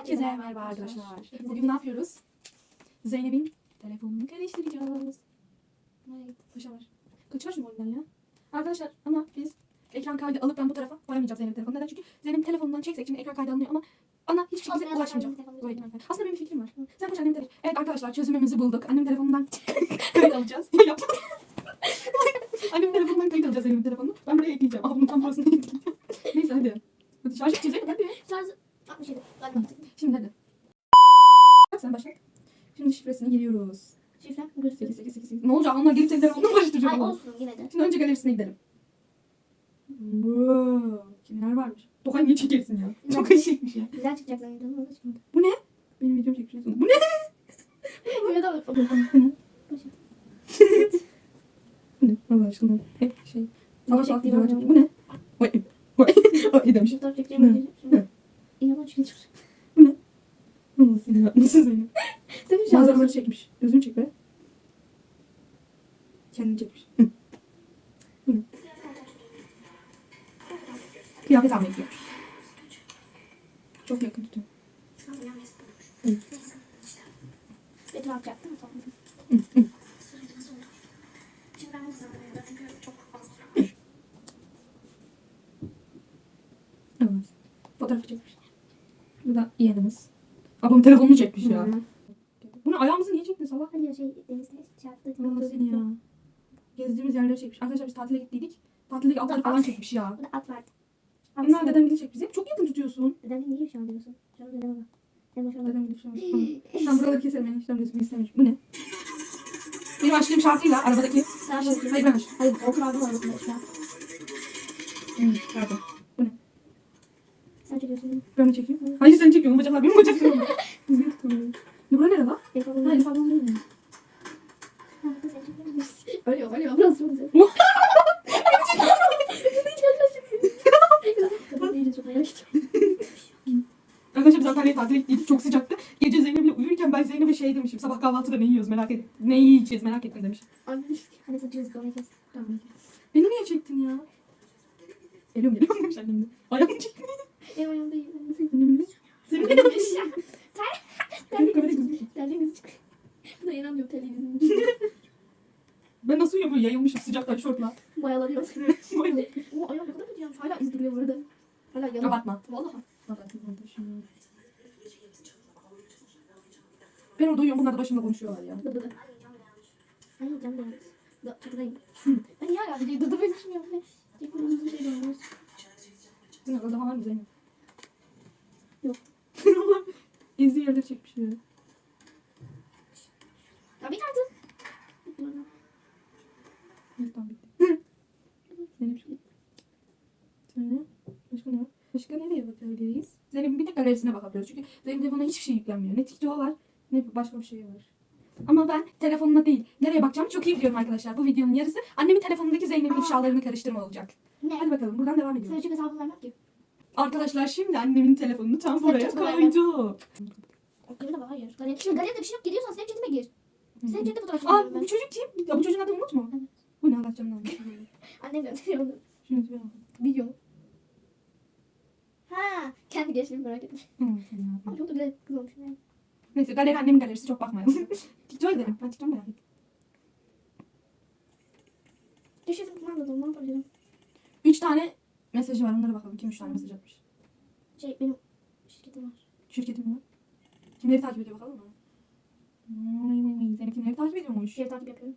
Herkese merhaba arkadaşlar. Bugün ne yapıyoruz? Zeynep'in telefonunu karıştıracağız. Evet, paşa var. Kaçar şu oyundan ya. Arkadaşlar ama biz ekran kaydı alıp ben bu tarafa koyamayacağım Zeynep'in telefonunu. Neden? Çünkü Zeynep'in telefonundan çeksek şimdi ekran kaydı alınıyor ama ana hiçbir şekilde Bu ekran kaydı. Aslında benim bir fikrim var. Sen koş annemin telefonu. Evet arkadaşlar çözümümüzü bulduk. Annemin telefonundan kayıt alacağız. Ya yapma. telefonundan kayıt alacağız Zeynep'in telefonunu. Ben buraya ekleyeceğim. Bunun tam burasını ekleyeceğim. Neyse hadi. Hadi şarj edeceğiz hadi. Şarjı 67. Galiba. Şimdi hadi. Bak sen başla. Şimdi şifresini giriyoruz. Şifre göster. 8 8 8 8. Ne olacak? Onlar gelip senin telefonunu karıştıracak Ay ama. olsun yine de. Şimdi önce galerisine gidelim. Wow. Kimler varmış? Tokay niye çekersin ya? Çok iyi çekmiş ya. Güzel çıkacak zannediyorum ama çıkmadı. Bu ne? Benim videom çekmiş. Bu ne? Böyle de Bu ne? Allah aşkına. Hep şey. Savaş çekmiş. Bu ne? Vay. Vay. Vay demiş. Fotoğraf çekeceğim. Ne? ödeyeceğim. İnanın çünkü. Nasıl ya? Nasıl Zeynep? Senin şarjı. Manzaraları çekmiş. Gözünü çek be. Kendini çekmiş. Ne? Kıyafet almaya gidiyormuş. Çok yakın tutuyor. Betül yapacaktı mı? Fotoğrafı çekmiş. Bu da yeğenimiz. Ablam telefonunu çekmiş ya. Bunu ayağımızı niye çektin sabah? Hani şey denizde. Allah seni ya. Gezdiğimiz yerleri çekmiş. Arkadaşlar biz tatile gittiydik. Tatildeki atları falan çekmiş ya. Bu da at vardı. Bunlar dedem çekmiş. Hep çok yakın tutuyorsun. Dedem niye şu an diyorsun? Şu an dedeme bak. Dedem şu an Dedem şu an. Sen buraları keselim. Ben işlem resmi istemiş. Bu ne? Benim açtığım şarkıyla arabadaki. Sen. Hayır ben açtım. Hayır o kuralda var aslında şu an. Hı, pardon. Bu ne? Sen çekiyorsun değil mi? Ben mi çekeyim? Hayır sen çekiyorsun. Bacaklar benim bacaklarım. Düzgün tutamıyorum. Ne bu ne lan? El falan Ha Elif ablam değil mi? Burası. Arkadaşlar biz Antalya'ya tatile gittiydik. Çok sıcaktı. Gece Zeynep'le uyurken ben Zeynep'e şey demişim. Sabah kahvaltıda ne yiyoruz merak et. Ne yiyeceğiz merak ettim demiş. Hani saçıyoruz kamerayı kes. Beni niye çektin ya? Geliyorum geliyorum demiş annem de. Ayağımı çekti. Benim ayağım değil. Annem de. Senin ayağını Benim kamera gözüküyor. Terliğinizi çık. Bu da inanmıyorum terliğinizin. Ben nasıl uyuyorum böyle yayılmışım sıcaktan şortla. Mayalanıyor. O ayağım ne kadar kötü yanmış. Hala iz duruyor burada. Hala yanıyor. Abartma. Vallahi. Ben orada uyuyorum bunlar da başımda konuşuyorlar ya. Dı dı dı. Ay canım benim. Da, çatıdayım. Ben niye hala dı dı ya? Ne? Çekmediğimiz bir şey de olmaz. Bunlar orada var mı Zeynep? Yok. Allah. Gezdiği yerleri çekmiş ya. Bir artık. Tamam bitti. Şu. Sonra başka ne var? Başka nereye bakabiliriz? Zeynep'in bir tek galerisine bakabiliyoruz. Çünkü Zeynep telefona hiçbir şey yüklenmiyor. Ne TikTok var ne başka bir şey var. Ama ben telefonuna değil, nereye bakacağımı çok iyi biliyorum arkadaşlar. Bu videonun yarısı annemin telefonundaki Zeynep'in ifşalarını karıştırma olacak. Ne? Hadi bakalım buradan devam ediyoruz. Sözcük hesabını vermek ki. Arkadaşlar şimdi annemin telefonunu tam buraya çok kolay koydum. Galeri de var hayır. Galeri, şimdi galeride bir şey yok. Giriyorsan senin cebime gir. Cebinde fotoğraf Aa çekiyorum bu ben. çocuk kim? Ya bu çocuğun adını unutma. Evet. Bu ne anlatacağım lan? Annem gönderiyor onu. Şunu bir. Video. Ha, kendi gençliğimi merak etmiş. Hı. Ama çok da güzel kız olmuş yani. Neyse galeri annemin galerisi çok bakmayalım. TikTok'a gidelim. Ben TikTok'u merak ettim. Kumanda da ne yapabilirim? Üç tane mesajı var onlara bakalım. Kim üç tane mesaj atmış? Şey benim şirketim var. Şirketim mi? Kimleri takip ediyor bakalım mı? Hmm, Zeynep kimleri takip ediyormuş? Şey takip yapıyorum.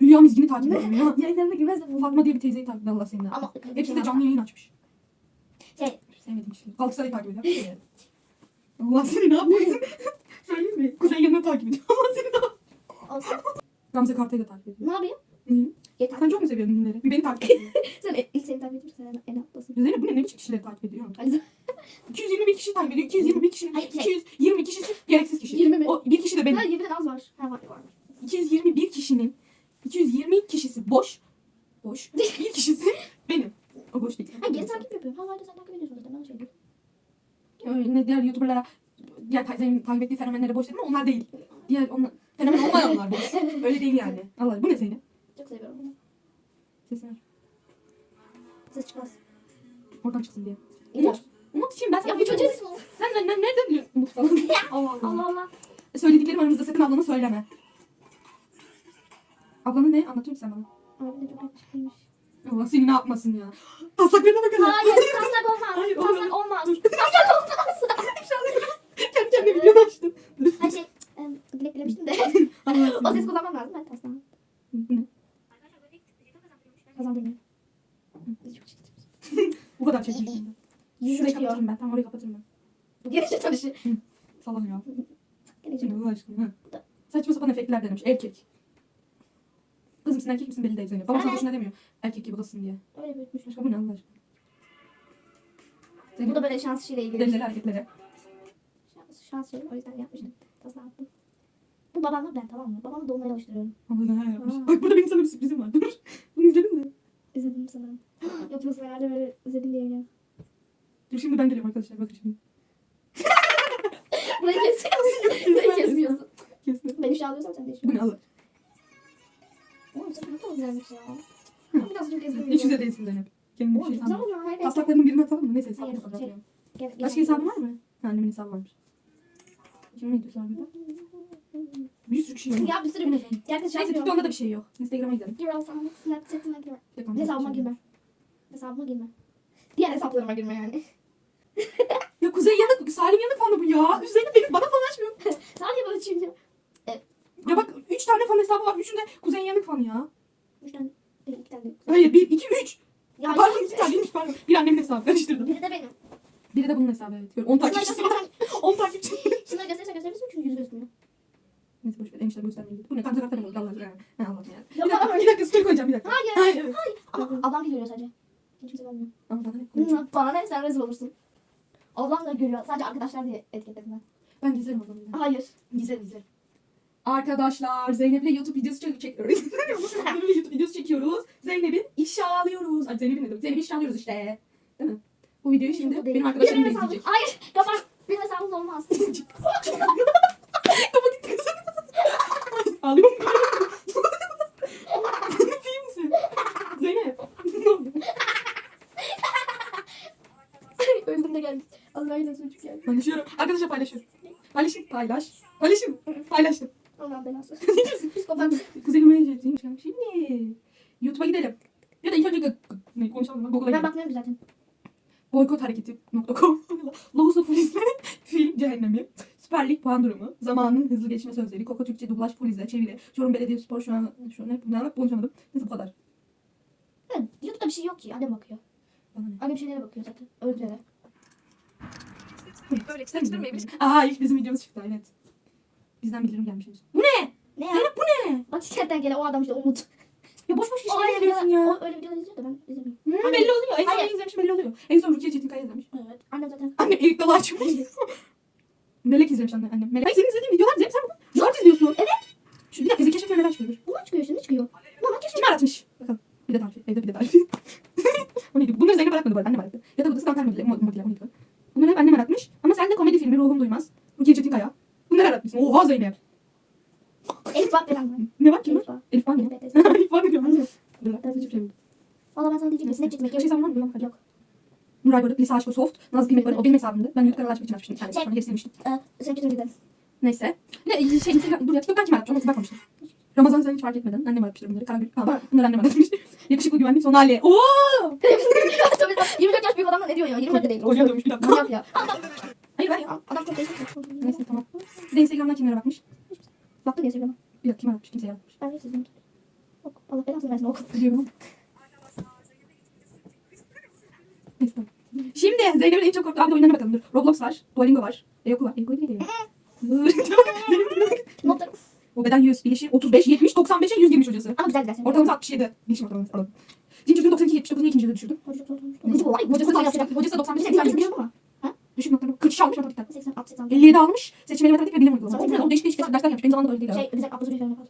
Hülya Mizgin'i takip ediyor ya. Yayınlarına girmez de bu. Fatma diye bir teyzeyi takip ediyor Allah seni. Ama hepsi de canlı yayın açmış. Şey, Sevmedim işte. Galatasaray'ı takip ediyor. Allah seni ne yapıyorsun? Söyleyeyim mi? Kuzey yanına takip ediyor. Allah seni ne yapıyorsun? olsun. Gamze Kartay'ı da takip ediyor. ne yapayım? Hı. Yeter. Sen çok mu seviyorsun ünlüleri? Bir beni takip ediyor. Sen e- ilk seni takip ediyorsun. Sen en alttasın. Zeynep bu ne? Ne biçim kişileri takip ediyor? Sen. 221 kişi takip ediyor. 221 kişinin Hayır, şey- 220 kişisi gereksiz kişi. 20 mi? O bir kişi de benim. Ha 20'den az var. Ha var var. 221 kişinin 220 kişisi boş. Boş. Bir kişisi benim. O boş değil. Ha geri takip yapıyorum. Ha var da sen takip ediyorsun zaten. Ben şey. Öyle ne diğer YouTuber'lara diğer ta- Zeynep'in takip ettiği fenomenlere boş dedim ama onlar değil. Diğer onlar fenomen olmayanlar boş. Öyle değil yani. Allah bu ne Zeynep? Oradan çıksın diye. Umut. Umut kim? Ben sana Ya bu ismi o. Sen ben, ben nereden biliyorsun? Umut. falan. Allah Allah. Allah Allah. Söylediklerim aramızda sakın ablana söyleme. Ablana ne? Anlatıyor musun sen bana? Abi de çok yakışıklıymış. Allah seni ne yapmasın ya. Taslaklarına bakın. Hayır taslak olmaz. Hayır, taslak olmaz. Taslak olmaz. Kendi kendine videonu açtım. Her şey em, dilek dilemiştim de. O ses kullanmam lazım. Ben taslak. Ne? Kazandırmıyor. Çok çekeceğiz. Bu kadar. Yüzü Şurayı çıkıyor. kapatırım ben. Tamam orayı kapatırım ben. Bu gelişe çalışı. Salak ya. Şimdi aşkına. Ha. Saçma sapan efektler denemiş. Erkek. Kız mısın erkek misin belli değil Zeynep. Babam sana boşuna demiyor. Erkek gibi kızsın diye. Öyle büyütmüşler. Başka bu ne Allah aşkına? Bu Zeynep. da böyle şans işiyle ilgili. Delileri hareketleri. Şans, şans şey o yüzden yapmıştım. Taslak attım. Bu babamla ben tamam mı? Babamı dolmaya alıştırıyorum. Allah ne yapmış. Aa. Bak burada benim sana bir sürprizim var. Dur. Bunu izledin mi? İzledim sanırım. Yapıyorsun herhalde böyle izledim diye biliyorum. Dur şimdi ben geliyorum arkadaşlar. Bakın şimdi. Burayı kesiyorsun. Burayı kesmiyorsun. Kesin. Ben ifşa alıyorsam sen de ifşa Bu ne Allah. Oğlum sen kadar güzelmiş ya. Hı. Biraz çok ezdim. Hiç güzel değilsin Zeynep. Kendine bir şey. Hayır. Taslaklarımın birini atalım mı? Neyse hesabını kapatalım. şey- gel- Başka hesabın var mı? Annemin hesabı varmış. Kimin var burada? Bir sürü kişi var. Ya bir sürü bir Herkes Neyse TikTok'ta da bir şey yok. Instagram'a gidelim. Gir alsam Snapchat'ime girme. Hesabıma şey girme. Hesabıma girme. Diğer hesaplarıma girme yani. Ya Kuzey Yanık, Salim Yanık fanı bu ya. Zeynep benim bana falan açmıyor. Sadece böyle çünkü. Ya bak 3 tane fan hesabı var. Üçünde Kuzey Yanık fanı ya. Üç tane. değil, iki tane. değil. Hayır 1, 2, 3. Ya Pardon 2 taneymiş pardon. Bir annemin hesabı karıştırdım. Biri de benim. Biri de bunun hesabı evet. 10 Şunları takipçisi var. gösterirsen, 10 takipçi. şunları gösterirsen gösterebilirsin çünkü yüzü gözükmüyor. Neyse boş ver. Enişte göstermeye gitti. Bu ne? Kanka zaten oldu. Allah aşkına. Ha Allah ya. Ya Bir dakika, bana bir dakika story koyacağım bir dakika. Hayır. Hayır evet. Ama ablam görüyor sadece. Kimse görmüyor. Ama bana ne? Hı, Bana ne sen rezil olursun. Ablam da görüyor. Sadece arkadaşlar diye etiketledim ben. Ben bir de. Hayır. Gizler gizler. Arkadaşlar Zeynep'le YouTube videosu çek çekiyoruz. Zeynep'le YouTube videosu çekiyoruz. Zeynep'in işe alıyoruz. Ay Zeynep'in ne demek? Zeynep'i işe alıyoruz işte. Değil mi? Bu videoyu şimdi benim arkadaşlarım da Benim hesabım- izleyecek. Hayır. Kapat. Benim hesabım olmaz. Kafa gitti kızım. Ağlıyorum. Zeynep iyi misin? Zeynep. Ne oldu? Öldüm de geldim. Azrail'le çocuk geldi. Paylaşıyorum. Arkadaşlar paylaşıyorum. Paylaşın. Paylaş. Paylaşın. Paylaştım. Allah'ın belası. ne diyorsun? Psikopat. Yiyeceğim. Şimdi YouTube'a gidelim. Ya da ilk önce ne konuşalım? Google'a Ben gidelim. bakmıyorum zaten. Boykothareketi.com Loğusu Fuliz'le film cehennemi. Süper Lig puan durumu. Zamanın hızlı geçme sözleri. Koko Türkçe dublaj Fuliz'le çeviri. Çorum Belediyespor şu an şu an ne bunlarla konuşamadım. Neyse bu kadar. Evet, YouTube'da bir şey yok ki. Annem bakıyor. Bana ne? Annem şeylere bakıyor zaten. Öykülere. Böyle çekiştirmeyebilir. Aa ilk bizim videomuz çıktı evet. Bizden bildirim gelmiş. henüz. Bu ne? Ne ya? Zeynep bu ne? Bak şirketten gelen o adam işte Umut. Ya boş boş işler öyle yapıyorsun ya. o öyle videolar izliyor da ben izlemiyorum. Hı, Anne- belli oluyor. En son Hayır. ne izlemiş belli oluyor. En son Rukiye Çetinkaya izlemiş. Evet. Annem zaten. Annem Erik Dalı açmış. Melek izlemiş anne, annem. Melek. Hayır senin izlediğin videolar Zeynep sen bunu short izliyorsun. Evet. Şu bir dakika bizi keşfetmeye neler çıkıyordur. Bunlar çıkıyor şimdi çıkıyor. Bunlar keşke. Kim aratmış? Bakalım. Bir de tarifi. Evde bir de tarifi. o neydi? Bunları Zeynep aratmadı bu arada. Annem arattı. Yatak odası kantar modeli. Mod, modeli. o neydi? Bunları hep annem aratmış. Ama sen de komedi filmi Ruhum Duymaz. Rukiye Çetinkaya. Bunları Zeynep. Elif bak var. Ne var ki? Elif bak. Elif mı? Elif bak. Elif şey yok. Valla ben sana diyecektim. Snap çekmek şey sen mı? Yok. Nuray Barut, Lisa Aşko Soft, Nazlı Kıymet Barut. O benim hesabımdı. Ben YouTube kanalı açmak için açmıştım. Şey- Sonra demiştim. Ee, Snap çekmek gidelim. Neyse. Ne şey Instagram, dur ya TikTok'tan kim aratmış? Onu bakmamıştım. Ramazan sen hiç fark etmeden. Annem aratmıştır bunları. Karagül falan. Bunları annem aratmış. Yakışıklı güvenlik son hali. Oo! Tabii lan, 24 yaş büyük adamla ne diyor ya? 24 de değil. Kocam dövmüş bir dakika. Manyak ya. Hayır. ya. Adam çok değişik. Neyse tamam. Bir de Instagram'dan kimlere bakmış? Baktın ya Instagram'a. Dakika kim aratmış? Kimseye aratmış. Ben hiç izlemedim. Ok, Allah belasını versin oku. Biliyorum. Neyse tamam. Şimdi Zeynep'in en çok korktuğu abi oyunlarına bakalım. Dur. Roblox var. Duolingo var. Eyoku var. Eyoku değil Notlarım. O beden 100, bilişim 35, 70, 95'e 100 girmiş hocası. Ama güzel güzel. Ortalaması 67. Bilişim ortalaması pardon. Zincir 92, 79'a ikinci yılda düşürdüm. Hoca çok zor olmuş. Neyse, Kolay. Hocası, Kolay hocası, yapacak. hocası 95, 80 80 biliyor musun? Düşük notlarını 43 almış matematikten. 80, 60, 80. 57 almış. Seçmeli matematik ve bilim uygulaması. Sen- O değişik değişik dersler yapmış. Benim zamanımda öyle değil. Şey, bize abdüzü bir falan yapar.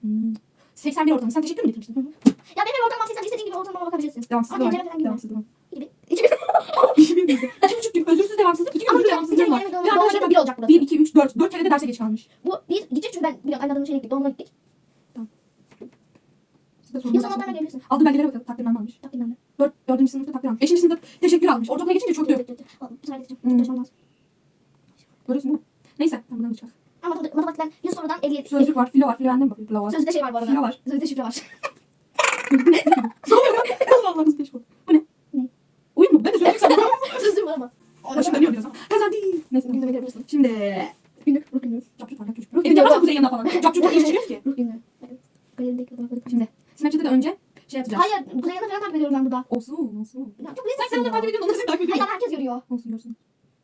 Hmm. 81 ortalama. Sen teşekkür mü getirmiştin? Ya benim ortamım 80 istediğin gibi ortamıma bakabilirsin. Devamsızlığı Ama var. Devamsızlığı var. İki bin. İki bin. 2000 değil. İki buçuk gün özürsüz devamsızlık. İki gün özürsüz bir devamsızlık tane var. doğum arkadaşlar bir olacak burası. 1, 2, 3, 4. 4 kere de derse geç kalmış. Bu bir gidecek çünkü ben biliyorum aynı adamın şeyine gittik. Doğumuna gittik. Yıl varsa- sonuna gelebilirsin. Aldığı belgelere bakalım. Takdirname almış. Takdim 4, 4. sınıfta takdir almış. 5. sınıfta teşekkür almış. Ortaokula geçince çöktü. Bir saniye geçeceğim. Hmm. Taş olmaz. Görüyorsun değil mi? Neyse. Ben buradan çıkar. Ama matematik- matematikten 100 sorudan 57. Sözlük var. Filo var. Filo bende mi bakayım? Filo var. Sözlükte şey var bu arada. Filo var. Sözlükte şifre var. Allah Allah nasıl peş bu? Bu ne? Ne? Oyun mu? Ben de sözlük sandım. Sözlük var ama. Başım dönüyor biraz ama. Kazandı. Neyse. Gündeme gelebilirsin. Şimdi. Günlük, ruh günlüğü. Var. Capcut. Ruh Evde günlüğü. mı kuzey yanına falan? Capcut'ta iş çıkıyor ki. Ruh günlüğü. Galerindeki fotoğrafları Şimdi. Snapchat'te de önce şey yapacağız. Hayır, Kuzey Yanı falan takip ediyorum ben burada. Olsun olsun. Ya çok Sen rezilsin sen ya. takip ediyorsun. Onları sen takip Hayır ediyorsun. ama herkes görüyor. Olsun görsün.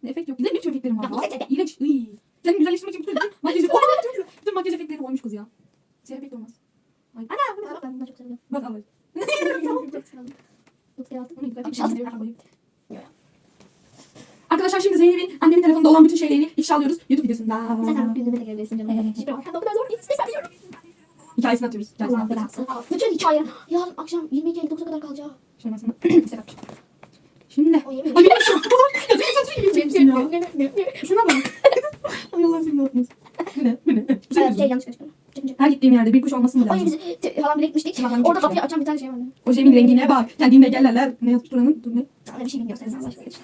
Ne efekt yok. Güzel ne biçim var. Ya, ya. güzel. İğrenç. Iy. Senin güzelleştirmek için bütün. Oy, çok güzel. Bütün makyaj efektleri oymuş kız ya. Siyah efekt olmaz. Ana bu ne? Ben çok seviyorum. Bak Allah. Çok seviyorum. Çok seviyorum. Onu dikkat et. Aşağıda. Arkadaşlar şimdi Zeynep'in annemin telefonunda olan bütün şeylerini ifşa alıyoruz YouTube videosunda. Zaten gündeme de gelebilirsin canım. Hem de o kadar zor değil. Ben biliyorum. Hikayesini atıyoruz. Allah belası. Bütün hikaye. Yarın akşam 22.59'a kadar kalacak. Şöyle ben sana Serap. Şimdi. O yemin Ay sen geçeceksin ya. Şuna bak. Ay Allah seni ne yapmasın. Bu ne? Bu ne? Bu senin Şey yüzünden. yanlış kaçırdım. Her gittiğim yerde bir kuş olmasın mı Ay lazım? biz te- falan bile gitmiştik. Orada kapıyı açan bir tane şey vardı. O şeyin rengine bak. Kendine gelirler. Ne yazmış buranın? Dur ne? Sana bir şey bilmiyorum. Sen başka geç.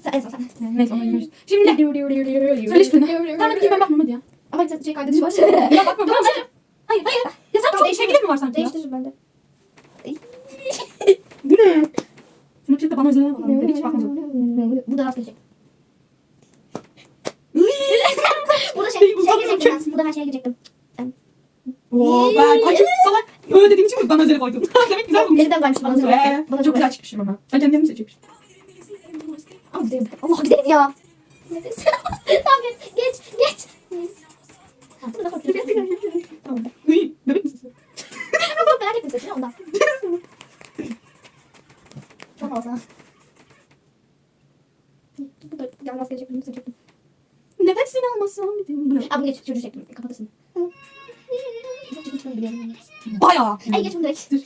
Sen en son sen. Neyse onu bilmiyoruz. Şimdi. Söyle şunu. Tamam gideyim ben bakmam hadi ya. Ama sen şey kaydedici var. Ya bakma tamam sen. Hayır hayır. Ya sen çok sevgilin mi var sanki ya? Değiştiririm ben de. Bu ne? Snapchat'te bana özelene bakalım. Hiç bakmadım. Burada rast gelecek. Iy. Burada şey, Şey, şey uzak girecektim durun. ben. Burada her şeye girecektim. Oo ben. Ay salak. Öyle dediğim için bana özel koydum? Demek güzel bulmuş. Elinden kaymış bana. Ee, söyle. Bana çok güzel çıkmışım ama. Ben kendimi seçecekmişim. Ama güzelim. Allah güzelim ya. Tamam geç. Geç. Geç. Tamam. Bebek misin çok merak ettim sesini ondan. Çok havalı. Bu da gel rast gelecek. Bunu seçecektim. Nefesini almasam bir de. Bu ne? Aa bunu geç. Çocuğu çektim. Biliyorum. Bayağı. Ay geç bunu direkt. Dur.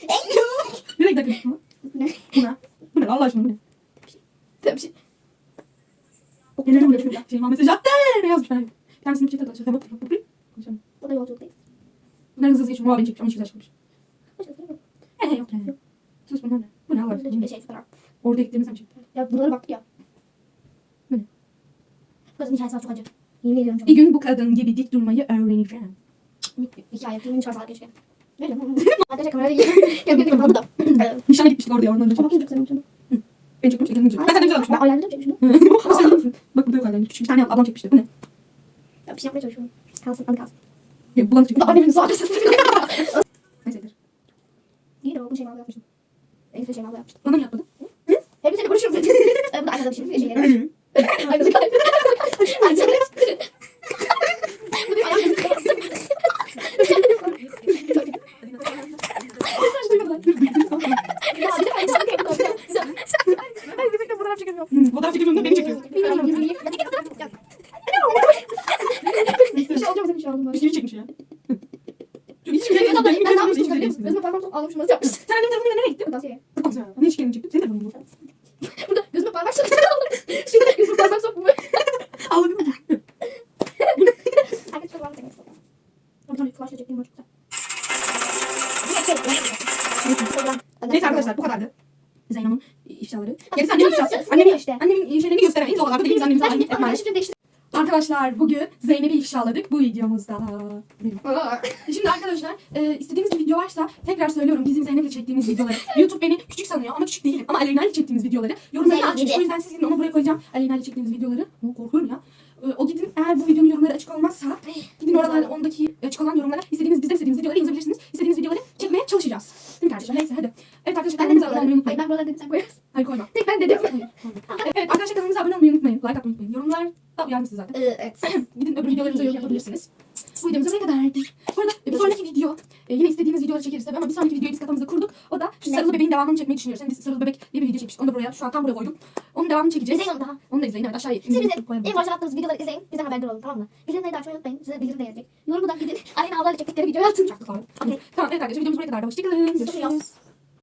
Nereye gidiyorsun? Ne? Bu ne? Bu ne? Allah aşkına bu ne? Tabii şey. Gelelim mi? Şöyle Şeyma mesaj attı. Ne yazmış ben? Bir tanesini bir chat'e açalım. Konuşalım. Bu da yolculuk Bunları hızlı hızlı geçiyorum. Valla beni çekmiş ama hiç güzel çıkmış. değil. He he yok he. Sus bunlar ne? Bu ne aşkına? bir şey fotoğraf. Orada gittiğimiz sen çektin. Ya bunlara baktık ya. Bu ne? Bu kızın hikayesi var çok acı. Yemin ediyorum çok Bir gün bu kadın gibi dik durmayı öğreneceğim. Hikaye. Filmin çıkarsalar keşke. Öyle mi? Arkadaşlar kamerayı Kendi kendime kaldı da. Evet. Nişana gitmiştik orada ya. Oradan önce Ama çekmiş. çok güzel. Ben çekmiş. Ekranı çekmiş. Ben senden güzel olmuşum. Ben çekmiştim. Ama sen. Bak burada yok hala. Küçük bir tane adam çekmişti. Bu ne? Ya bir şey yapmaya çalışıyorum. Kalsın, adı kalsın. Ya, Bulanık Bu çekmiş. da annemin sağ sesi. Neysedir. İyi de o bu şey yapmıştım. En güzel şey yapmıştım. Bana mı yapmadın? Hep seni konuşurum dedi. Bu da arkadaşım. Bir şey. Aynı kalp. Aynı kalp. Bu bir Ya bir de ben sana yapıyorum. Ay bir de fotoğraf çekemiyorum. Hı, Fotoğraf çekiminde beni çekiyor. Bir an. Bir şey çekmiş ya. Hiç Ben güzel. ben ne yapmıştım Sen biliyor musun? Gözüme parmağımı almışım nasıl yapmıştım? annemin telefonuyla nereye gittin? Sen. Ne şekerini çektin? Senin telefonun bu. Burada gözüme parmak soktum. Şimdi gözüme parmak soktum. Ağladın mı? Arkadaşlar parmak çekmek istedim. Bir tane flash çektiğim var güzel. Neyse arkadaşlar bu kadardı. Zeynep'in ifşaları. Gerisi annemin ifşası. Annemin, işte. annemin şeylerini gösteremeyiz. O kadar da değil. Biz Arkadaşlar bugün Zeynep'i ifşaladık bu videomuzda. Şimdi arkadaşlar e, istediğiniz bir video varsa tekrar söylüyorum bizim Zeynep'le çektiğimiz videoları. YouTube beni küçük sanıyor ama küçük değilim. Ama Aleyna ile çektiğimiz videoları. Yorumları Zeynep açmış. O yüzden siz gidin onu buraya koyacağım. Aleyna ile çektiğimiz videoları. O korkuyorum ya. E, o gidin eğer bu videonun yorumları açık olmazsa gidin oralarda ondaki açık olan yorumlara istediğiniz bizden istediğiniz videoları yazabilirsiniz. İstediğiniz videoları çekmeye çalışacağız. Değil mi kardeşim? Neyse hadi. Evet arkadaşlar kanalımıza abone olmayı unutmayın. ben buradan dedim sen koyarsın. Hayır koyma. Tek ben dedim. Evet arkadaşlar kanalımıza abone olmayı unutmayın. Like atmayı unutmayın. Yorumlar da uyarmışsınız zaten. Evet. Gidin öbür videolarımıza yorum yapabilirsiniz. Bu videomuz buraya kadardı. Bu arada bir sonraki video e, yine istediğiniz videoları çekeriz tabii ama bir sonraki videoyu biz kafamızda kurduk. O da şu sarılı bebeğin devamını çekmeyi düşünüyoruz. Yani biz sarılı bebek diye bir video çekmiştik. Onu da buraya şu an tam buraya koydum. Onun devamını çekeceğiz. İzleyin onu daha. Onu da izleyin. Evet aşağıya Siz bizim en başta attığımız videoları izleyin. Bizden haberdar olun tamam mı? Bildirimleri de açmayı unutmayın. Size bildirim de gelecek. Yorumdan gidin. Aleyna ablayla çektikleri videoyu atın. Tamam. Evet arkadaşlar videomuz buraya kadardı. Hoşçakalın. Görüşürüz.